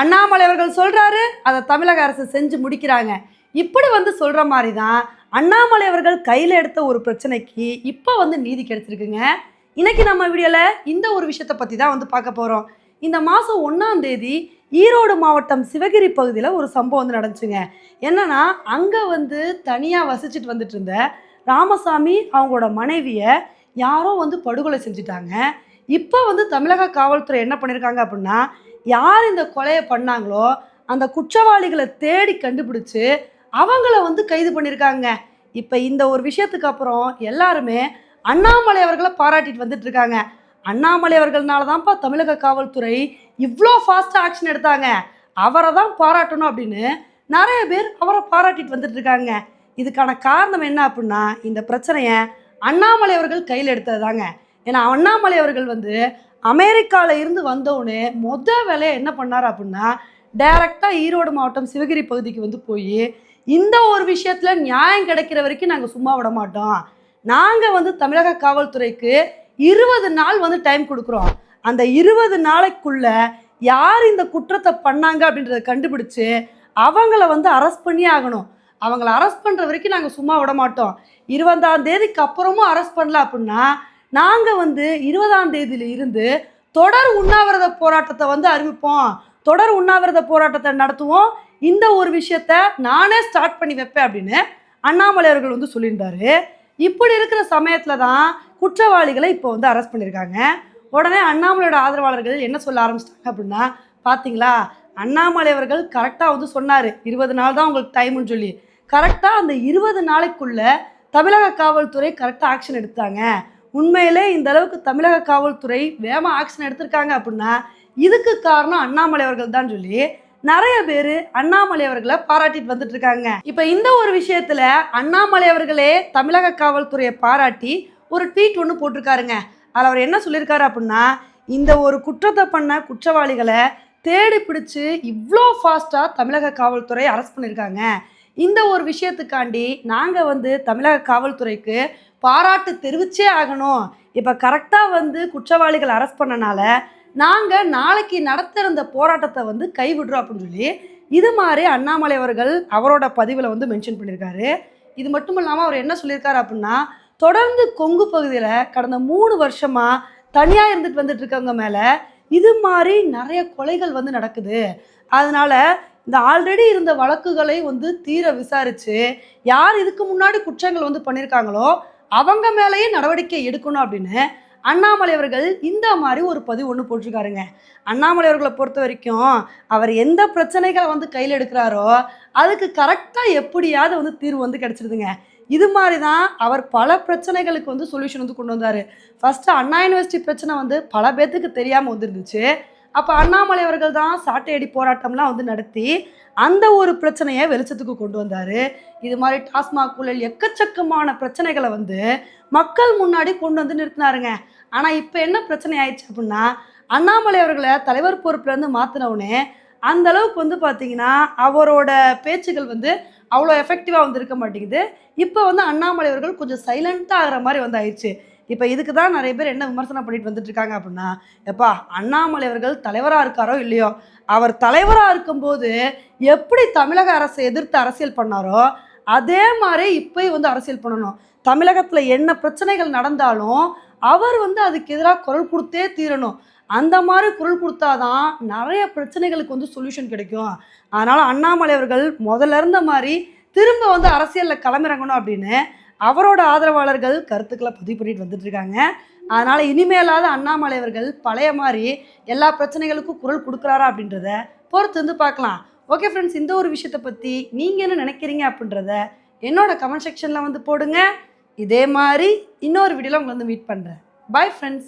அண்ணாமலை அவர்கள் சொல்கிறாரு அதை தமிழக அரசு செஞ்சு முடிக்கிறாங்க. இப்படி வந்து சொல்கிற மாதிரி தான் அண்ணாமலை அவர்கள் கையில் எடுத்த ஒரு பிரச்சனைக்கு இப்போ வந்து நீதி கிடைச்சிருக்குங்க. இன்றைக்கி நம்ம வீடியோவில் இந்த ஒரு விஷயத்தை பற்றி தான் வந்து பார்க்க போகிறோம் இந்த மாதம் ஒன்றாம் தேதி ஈரோடு மாவட்டம் சிவகிரி பகுதியில் ஒரு சம்பவம் வந்து நடந்துச்சுங்க. என்னென்னா அங்கே வந்து தனியாக வசிச்சுட்டு வந்துட்டு இருந்த ராமசாமி அவங்களோட மனைவியை யாரோ வந்து படுகொலை செஞ்சுட்டாங்க. இப்போ வந்து தமிழக காவல்துறை என்ன பண்ணியிருக்காங்க அப்படின்னா யார் இந்த கொலையை பண்ணாங்களோ அந்த குற்றவாளிகளை தேடி கண்டுபிடிச்சு அவங்கள வந்து கைது பண்ணியிருக்காங்க. இப்போ இந்த ஒரு விஷயத்துக்கு அப்புறம் எல்லாருமே அண்ணாமலை அவர்களை பாராட்டிட்டு வந்துட்டு இருக்காங்க. அண்ணாமலை அவர்கள்னால தான்ப்பா தமிழக காவல்துறை இவ்வளோ ஃபாஸ்ட்டாக ஆக்ஷன் எடுத்தாங்க. அவரை தான் பாராட்டணும் அப்படின்னு நிறைய பேர் அவரை பாராட்டிட்டு வந்துட்டு இருக்காங்க. இதுக்கான காரணம் என்ன அப்படின்னா இந்த பிரச்சனையை அண்ணாமலை அவர்கள் கையில் எடுத்தது தாங்க ஏன்னா அண்ணாமலை அவர்கள் வந்து அமெரிக்காவில் இருந்து வந்தவுடனே மொத வேலையை என்ன பண்ணார் அப்படின்னா டைரெக்டாக ஈரோடு மாவட்டம் சிவகிரி பகுதிக்கு வந்து போய் இந்த ஒரு விஷயத்தில் நியாயம் கிடைக்கிற வரைக்கும் நாங்கள் சும்மா விட மாட்டோம். நாங்கள் வந்து தமிழக காவல்துறைக்கு இருபது நாள் வந்து டைம் கொடுக்குறோம். அந்த இருபது நாளைக்குள்ள யார் இந்த குற்றத்தை பண்ணாங்க அப்படின்றத கண்டுபிடிச்சு அவங்கள வந்து அரெஸ்ட் பண்ணி ஆகணும். அவங்கள அரெஸ்ட் பண்ணுற வரைக்கும் நாங்கள் சும்மா விட மாட்டோம். இருபதாம் தேதிக்கு அப்புறமும் அரெஸ்ட் பண்ணல அப்படின்னா நாங்கள் வந்து இருபதாம் தேதியில இருந்து தொடர் உண்ணாவிரத போராட்டத்தை வந்து அறிவிப்போம். தொடர் உண்ணாவிரத போராட்டத்தை நடத்துவோம். இந்த ஒரு விஷயத்த நானே ஸ்டார்ட் பண்ணி வைப்பேன் அப்படின்னு அண்ணாமலை அவர்கள் வந்து சொல்லியிருந்தாரு. இப்படி இருக்கிற சமயத்தில் தான் குற்றவாளிகளை இப்போ வந்து அரெஸ்ட் பண்ணியிருக்காங்க. உடனே அண்ணாமலையோட ஆதரவாளர்கள் என்ன சொல்ல ஆரம்பிச்சிட்டாங்க அப்படின்னா பார்த்தீங்களா அண்ணாமலை அவர்கள் கரெக்டாக வந்து சொன்னார். இருபது நாள் தான் உங்களுக்கு டைம்னு சொல்லி. கரெக்டாக அந்த இருபது நாளைக்குள்ளே தமிழக காவல்துறை கரெக்டாக ஆக்ஷன் எடுத்தாங்க. உண்மையிலே இந்த அளவுக்கு தமிழக காவல்துறை வேக ஆக்ஷன் எடுத்திருக்காங்க அப்படின்னா இதுக்கு காரணம் அண்ணாமலை அவர்கள் தான் சொல்லி நிறைய பேர் அண்ணாமலை அவர்களை பாராட்டிட்டு வந்துட்டு இருக்காங்க இப்போ இந்த ஒரு விஷயத்துல அண்ணாமலை அவர்களே தமிழக காவல்துறையை பாராட்டி ஒரு ட்வீட் ஒன்று போட்டிருக்காருங்க. அதில் அவர் என்ன சொல்லியிருக்காரு அப்படின்னா இந்த ஒரு குற்றத்தை பண்ண குற்றவாளிகளை தேடி பிடிச்சு இவ்வளோ ஃபாஸ்ட்டாக தமிழக காவல்துறை அரெஸ்ட் பண்ணியிருக்காங்க. இந்த ஒரு விஷயத்துக்காண்டி நாங்கள் வந்து தமிழக காவல்துறைக்கு பாராட்டு தெரிவிச்சே ஆகணும். இப்போ கரெக்டாக வந்து குற்றவாளிகள் அரெஸ்ட் பண்ணனால நாங்கள் நாளைக்கு நடத்த இருந்த போராட்டத்தை வந்து கைவிடுறோம் அப்படின்னு சொல்லி இது மாதிரி அண்ணாமலை அவர்கள் அவரோட பதிவில் வந்து மென்ஷன் பண்ணியிருக்காரு. இது மட்டும் இல்லாமல் அவர் என்ன சொல்லியிருக்காரு அப்படின்னா தொடர்ந்து கொங்கு பகுதியில் கடந்த மூணு வருஷமாக தனியாக இருந்துட்டு வந்துட்டு இருக்கவங்க மேலே இது மாதிரி நிறைய கொலைகள் வந்து நடக்குது. அதனால இந்த ஆல்ரெடி இருந்த வழக்குகளை வந்து தீர விசாரித்து யார் இதுக்கு முன்னாடி குற்றங்கள் வந்து பண்ணியிருக்காங்களோ அவங்க மேலேயே நடவடிக்கை எடுக்கணும் அப்படின்னு அண்ணாமலை அவர்கள் இந்த மாதிரி ஒரு பதிவு ஒன்று போட்டிருக்காருங்க. அண்ணாமலை அவர்களை பொறுத்த வரைக்கும் அவர் எந்த பிரச்சனைகளை வந்து கையில் எடுக்கிறாரோ அதுக்கு கரெக்டாக எப்படியாவது வந்து தீர்வு வந்து கிடச்சிருதுங்க. இது மாதிரி தான் அவர் பல பிரச்சனைகளுக்கு வந்து சொல்யூஷன் வந்து கொண்டு வந்தார். ஃபஸ்ட்டு அண்ணா யூனிவர்சிட்டி பிரச்சனை வந்து பல பேர்த்துக்கு தெரியாமல் வந்துருந்துச்சு. அப்போ அண்ணாமலை அவர்கள் தான் சாட்டையடி போராட்டம்லாம் வந்து நடத்தி அந்த ஒரு பிரச்சனையை வெளிச்சத்துக்கு கொண்டு வந்தார். இது மாதிரி டாஸ்மாக் ஊழல் எக்கச்சக்கமான பிரச்சனைகளை வந்து மக்கள் முன்னாடி கொண்டு வந்து நிறுத்தினாருங்க. ஆனால் இப்போ என்ன பிரச்சனை ஆயிடுச்சு அப்படின்னா அண்ணாமலை அவர்களை தலைவர் பொறுப்புலேருந்து மாற்றினவுடனே அந்த அளவுக்கு வந்து பார்த்தீங்கன்னா அவரோட பேச்சுகள் வந்து அவ்வளோ எஃபெக்டிவாக வந்து இருக்க மாட்டேங்குது. இப்போ வந்து அண்ணாமலை அவர்கள் கொஞ்சம் சைலண்ட்டாக ஆகிற மாதிரி வந்து ஆயிடுச்சு. இப்போ இதுக்கு தான் நிறைய பேர் என்ன விமர்சனம் பண்ணிட்டு வந்துட்டு இருக்காங்க அப்படின்னா எப்பா அண்ணாமலை அவர்கள் தலைவராக இருக்காரோ இல்லையோ அவர் தலைவராக இருக்கும்போது எப்படி தமிழக அரசை எதிர்த்து அரசியல் பண்ணாரோ அதே மாதிரி இப்போயும் வந்து அரசியல் பண்ணணும். தமிழகத்தில் என்ன பிரச்சனைகள் நடந்தாலும் அவர் வந்து அதுக்கு எதிராக குரல் கொடுத்தே தீரணும். அந்த மாதிரி குரல் கொடுத்தாதான் நிறைய பிரச்சனைகளுக்கு வந்து சொல்யூஷன் கிடைக்கும். அதனால் அண்ணாமலை அவர்கள் முதல்ல இருந்த மாதிரி திரும்ப வந்து அரசியலில் களமிறங்கணும் அப்படின்னு அவரோட ஆதரவாளர்கள் கருத்துக்களை பதிவு பண்ணிட்டு வந்துட்டு இருக்காங்க அதனால் இனிமேலாவது அண்ணாமலை அவர்கள் பழைய மாதிரி எல்லா பிரச்சனைகளுக்கும் குரல் கொடுக்குறாரா அப்படின்றத பொறுத்து வந்து பார்க்கலாம். ஓகே ஃப்ரெண்ட்ஸ் இந்த ஒரு விஷயத்தை பற்றி நீங்கள் என்ன நினைக்கிறீங்க அப்படின்றத என்னோட கமெண்ட் செக்ஷனில் வந்து போடுங்க. இதே மாதிரி இன்னொரு வீடியோவில் உங்களை வந்து மீட் பண்ணுறேன் பாய் ஃப்ரெண்ட்ஸ்